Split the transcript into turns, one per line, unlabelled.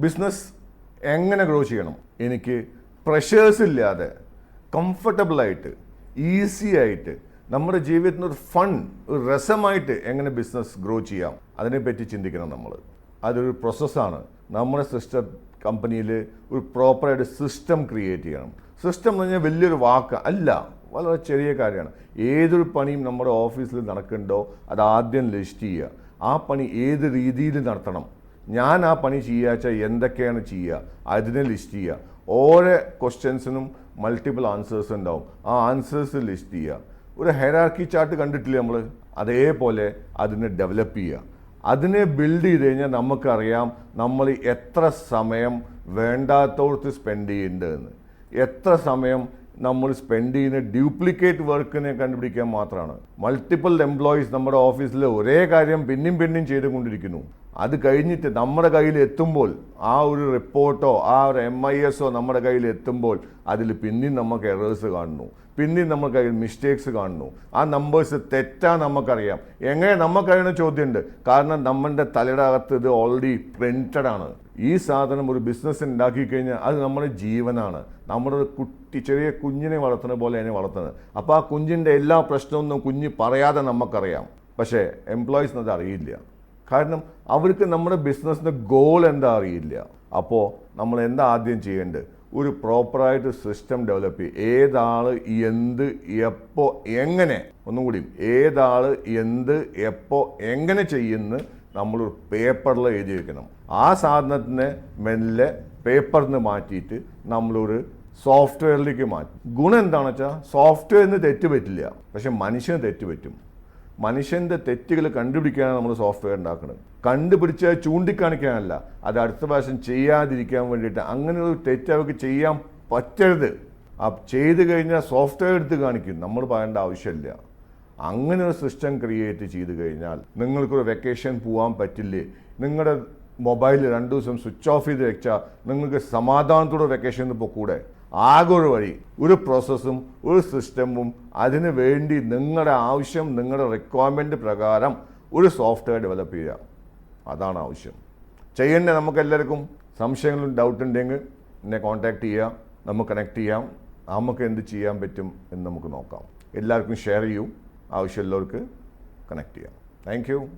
Business എങ്ങനെ grow ചെയ്യണം? എനിക്ക് പ്രഷേഴ്സ് ഇല്ലാതെ കംഫർട്ടബിളായിട്ട് ഈസി ആയിട്ട് നമ്മുടെ ജീവിതത്തിന് ഒരു ഫൺ ഒരു രസമായിട്ട് എങ്ങനെ ബിസിനസ് ഗ്രോ ചെയ്യാം? അതിനെപ്പറ്റി ചിന്തിക്കണം നമ്മൾ അതൊരു പ്രോസസ്സാണ് നമ്മുടെ സിസ്റ്റം കമ്പനിയിൽ ഒരു പ്രോപ്പറായിട്ട് സിസ്റ്റം ക്രിയേറ്റ് ചെയ്യണം. സിസ്റ്റം എന്ന് പറഞ്ഞാൽ വലിയൊരു വാക്ക് അല്ല. വളരെ ചെറിയ കാര്യമാണ്. ഏതൊരു പണിയും നമ്മുടെ ഓഫീസിൽ നടക്കുന്നുണ്ടോ അത് ആദ്യം ലിസ്റ്റ് ചെയ്യുക. ആ പണി ഏത് രീതിയിൽ നടത്തണം? ഞാൻ ആ പണി ചെയ്യാച്ച എന്തൊക്കെയാണ് ചെയ്യുക? അതിനെ ലിസ്റ്റ് ചെയ്യുക. ഓരോ ക്വസ്റ്റ്യൻസിനും മൾട്ടിപ്പിൾ ആൻസേഴ്സ് ഉണ്ടാവും. ആ ആൻസേഴ്സ് ലിസ്റ്റ് ചെയ്യുക. ഒരു ഹെറാർക്കി ചാർട്ട് കണ്ടിട്ടില്ലേ നമ്മൾ അതേപോലെ അതിനെ ഡെവലപ്പ് ചെയ്യുക. അതിനെ ബിൽഡ് ചെയ്ത് കഴിഞ്ഞാൽ നമുക്കറിയാം നമ്മൾ എത്ര സമയം വേണ്ടാത്തോടത്ത് സ്പെൻഡ് ചെയ്യേണ്ടതെന്ന്. എത്ര സമയം നമ്മൾ സ്പെൻഡ് ചെയ്യുന്ന ഡ്യൂപ്ലിക്കേറ്റ് വർക്കിനെ കണ്ടുപിടിക്കാൻ മാത്രമാണ്. മൾട്ടിപ്പിൾ എംപ്ലോയീസ് നമ്മുടെ ഓഫീസിൽ ഒരേ കാര്യം പിന്നെയും പിന്നെയും ചെയ്തുകൊണ്ടിരിക്കുന്നു. അത് കഴിഞ്ഞിട്ട് നമ്മുടെ കയ്യിൽ എത്തുമ്പോൾ ആ ഒരു റിപ്പോർട്ടോ ആ ഒരു എം ഐ എസോ നമ്മുടെ കയ്യിൽ എത്തുമ്പോൾ അതിൽ പിന്നെയും നമുക്ക് എറേഴ്സ് കാണുന്നു. പിന്നെയും നമ്മുടെ കയ്യിൽ മിസ്റ്റേക്സ് കാണുന്നു. ആ നമ്പേഴ്സ് തെറ്റാ നമുക്കറിയാം. എങ്ങനെ നമുക്കറിയണ ചോദ്യമുണ്ട്? കാരണം നമ്മളുടെ തലയുടെ അകത്ത് ഇത് ഓൾറെഡി പ്രിന്റഡ് ആണ്. ഈ സാധനം ഒരു ബിസിനസ് ഉണ്ടാക്കി കഴിഞ്ഞാൽ അത് നമ്മുടെ ജീവനാണ്. നമ്മുടെ കുട്ടി ചെറിയ കുഞ്ഞിനെ വളർത്തുന്ന പോലെ അതിനെ വളർത്തുന്നത്. അപ്പോൾ ആ കുഞ്ഞിന്റെ എല്ലാ പ്രശ്നമൊന്നും കുഞ്ഞ് പറയാതെ നമുക്കറിയാം. പക്ഷേ എംപ്ലോയീസിന് അത് അറിയില്ല. കാരണം അവർക്ക് നമ്മുടെ ബിസിനസ്സിന്റെ ഗോൾ എന്താ അറിയില്ല. അപ്പോൾ നമ്മൾ എന്താ ആദ്യം ചെയ്യേണ്ടത്? ഒരു പ്രോപ്പറായിട്ട് സിസ്റ്റം ഡെവലപ്പ് ചെയ്യും. ഏതാൾ എന്ത് എപ്പോൾ എങ്ങനെ? ഒന്നും കൂടി. ഏതാൾ എന്ത് എപ്പോൾ എങ്ങനെ ചെയ്യുന്നു നമ്മളൊരു പേപ്പറിൽ എഴുതി വെക്കണം. ആ സാധനത്തിനെ മെല്ലെ പേപ്പറിൽ നിന്ന് മാറ്റിയിട്ട് നമ്മളൊരു സോഫ്റ്റ്വെയറിലേക്ക് മാറ്റും. ഗുണം എന്താണെന്ന് വെച്ചാൽ സോഫ്റ്റ്വെയറിന് തെറ്റ് പറ്റില്ല. പക്ഷെ മനുഷ്യന് തെറ്റ് പറ്റും. മനുഷ്യന്റെ തെറ്റുകൾ കണ്ടുപിടിക്കാനാണ് നമ്മൾ സോഫ്റ്റ്വെയർ ഉണ്ടാക്കുന്നത്. കണ്ടുപിടിച്ച് ചൂണ്ടിക്കാണിക്കാനല്ല. അത് അടുത്ത പ്രാവശ്യം ചെയ്യാതിരിക്കാൻ വേണ്ടിയിട്ട് അങ്ങനെ ഒരു തെറ്റ് അവർക്ക് ചെയ്യാൻ പറ്റരുത്. ആ ചെയ്ത് കഴിഞ്ഞാൽ സോഫ്റ്റ്വെയർ എടുത്ത് കാണിക്കും. നമ്മൾ പറയേണ്ട ആവശ്യമില്ല. അങ്ങനെ ഒരു സിസ്റ്റം ക്രിയേറ്റ് ചെയ്ത് കഴിഞ്ഞാൽ നിങ്ങൾക്കൊരു വെക്കേഷൻ പോകാൻ പറ്റില്ലേ? നിങ്ങളുടെ മൊബൈൽ രണ്ട് ദിവസം സ്വിച്ച് ഓഫ് ചെയ്ത് വെച്ചാൽ നിങ്ങൾക്ക് സമാധാനത്തോടെ വെക്കേഷൻ പോക്കൂടെ? ഒരു വഴി ഒരു പ്രോസസ്സും ഒരു സിസ്റ്റമും അതിന് വേണ്ടി നിങ്ങളുടെ ആവശ്യം നിങ്ങളുടെ റിക്വയർമെന്റ് പ്രകാരം ഒരു സോഫ്റ്റ്വെയർ ഡെവലപ്പ് ചെയ്യുക. അതാണ് ആവശ്യം. ചെയ്യേണ്ട നമുക്ക് എല്ലാവർക്കും? സംശയങ്ങളും ഡൗട്ട് ഉണ്ടെങ്കിൽ എന്നെ കോൺടാക്റ്റ് ചെയ്യുക നമുക്ക് കണക്ട് ചെയ്യാം. നമുക്ക് എന്ത് ചെയ്യാൻ പറ്റും എന്ന് നമുക്ക് നോക്കാം. എല്ലാവർക്കും ഷെയർ ചെയ്യൂ. ആവശ്യമുള്ളവർക്ക് കണക്ട് ചെയ്യാം. താങ്ക്